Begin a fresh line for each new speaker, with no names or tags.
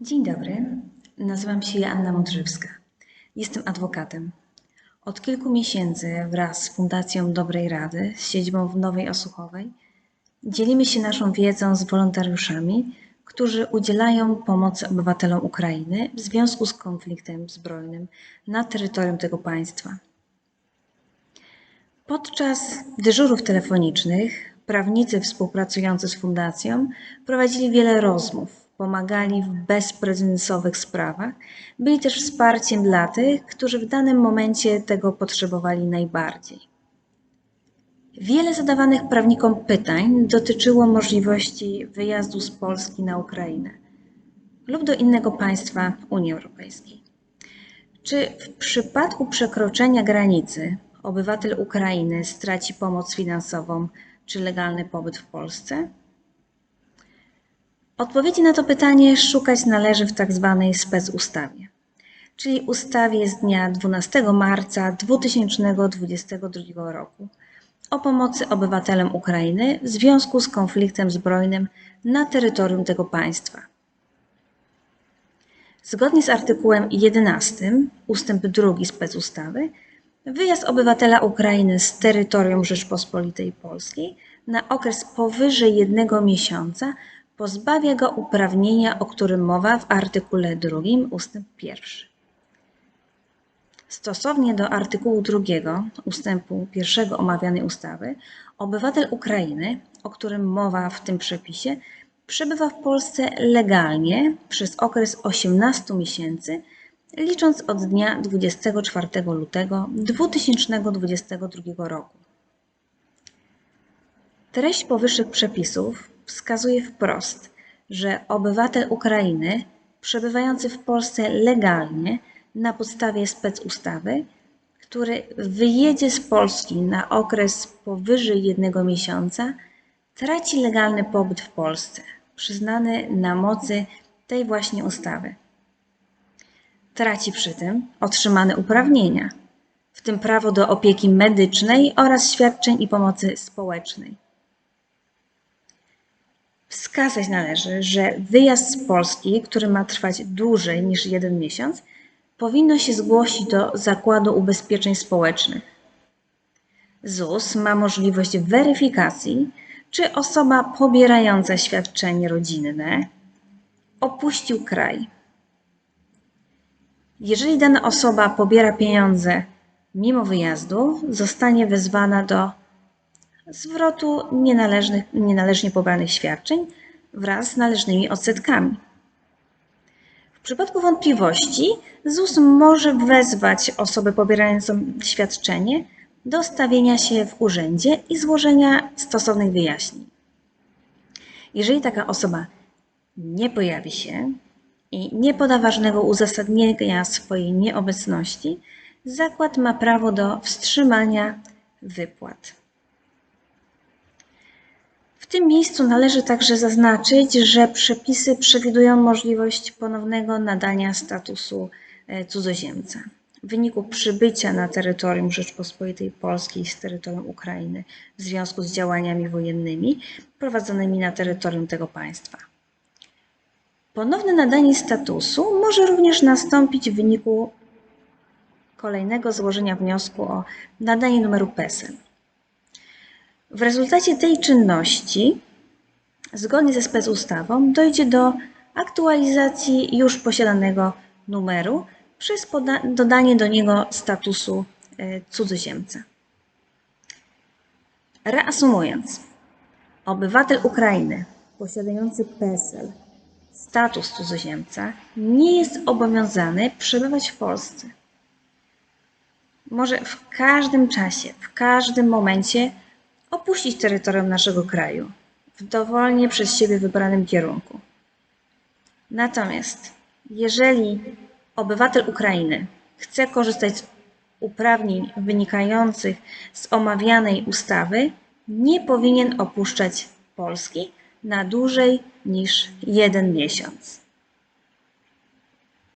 Dzień dobry, nazywam się Joanna Modrzewska. Jestem adwokatem. Od kilku miesięcy wraz z Fundacją Dobrej Rady z siedzibą w Nowej Osłuchowej dzielimy się naszą wiedzą z wolontariuszami, którzy udzielają pomocy obywatelom Ukrainy w związku z konfliktem zbrojnym na terytorium tego państwa. Podczas dyżurów telefonicznych prawnicy współpracujący z fundacją prowadzili wiele rozmów, pomagali w bezprecedensowych sprawach, byli też wsparciem dla tych, którzy w danym momencie tego potrzebowali najbardziej. Wiele zadawanych prawnikom pytań dotyczyło możliwości wyjazdu z Polski na Ukrainę lub do innego państwa Unii Europejskiej. Czy w przypadku przekroczenia granicy obywatel Ukrainy straci pomoc finansową czy legalny pobyt w Polsce? Odpowiedzi na to pytanie szukać należy w tak zwanej specustawie, czyli ustawie z dnia 12 marca 2022 roku o pomocy obywatelom Ukrainy w związku z konfliktem zbrojnym na terytorium tego państwa. Zgodnie z artykułem 11 ustęp 2 specustawy, wyjazd obywatela Ukrainy z terytorium Rzeczpospolitej Polskiej na okres powyżej jednego miesiąca pozbawia go uprawnienia, o którym mowa w artykule 2 ustęp 1. Stosownie do artykułu 2 ustępu 1 omawianej ustawy, obywatel Ukrainy, o którym mowa w tym przepisie, przebywa w Polsce legalnie przez okres 18 miesięcy, licząc od dnia 24 lutego 2022 roku. Treść powyższych przepisów wskazuje wprost, że obywatel Ukrainy przebywający w Polsce legalnie na podstawie specustawy, który wyjedzie z Polski na okres powyżej jednego miesiąca, traci legalny pobyt w Polsce, przyznany na mocy tej właśnie ustawy. Traci przy tym otrzymane uprawnienia, w tym prawo do opieki medycznej oraz świadczeń i pomocy społecznej. Wskazać należy, że wyjazd z Polski, który ma trwać dłużej niż jeden miesiąc, powinno się zgłosić do Zakładu Ubezpieczeń Społecznych. ZUS ma możliwość weryfikacji, czy osoba pobierająca świadczenie rodzinne opuścił kraj. Jeżeli dana osoba pobiera pieniądze mimo wyjazdu, zostanie wezwana do zwrotu nienależnie pobranych świadczeń wraz z należnymi odsetkami. W przypadku wątpliwości ZUS może wezwać osobę pobierającą świadczenie do stawienia się w urzędzie i złożenia stosownych wyjaśnień. Jeżeli taka osoba nie pojawi się i nie poda ważnego uzasadnienia swojej nieobecności, zakład ma prawo do wstrzymania wypłat. W tym miejscu należy także zaznaczyć, że przepisy przewidują możliwość ponownego nadania statusu e, cudzoziemca w wyniku przybycia na terytorium Rzeczpospolitej Polskiej z terytorium Ukrainy w związku z działaniami wojennymi prowadzonymi na terytorium tego państwa. Ponowne nadanie statusu może również nastąpić w wyniku kolejnego złożenia wniosku o nadanie numeru PESEL. W rezultacie tej czynności, zgodnie ze specustawą, dojdzie do aktualizacji już posiadanego numeru przez dodanie do niego statusu e, cudzoziemca. Reasumując, obywatel Ukrainy posiadający PESEL, status cudzoziemca, nie jest obowiązany przebywać w Polsce. Może w każdym czasie, w każdym momencie opuścić terytorium naszego kraju w dowolnie przez siebie wybranym kierunku. Natomiast jeżeli obywatel Ukrainy chce korzystać z uprawnień wynikających z omawianej ustawy, nie powinien opuszczać Polski na dłużej niż jeden miesiąc.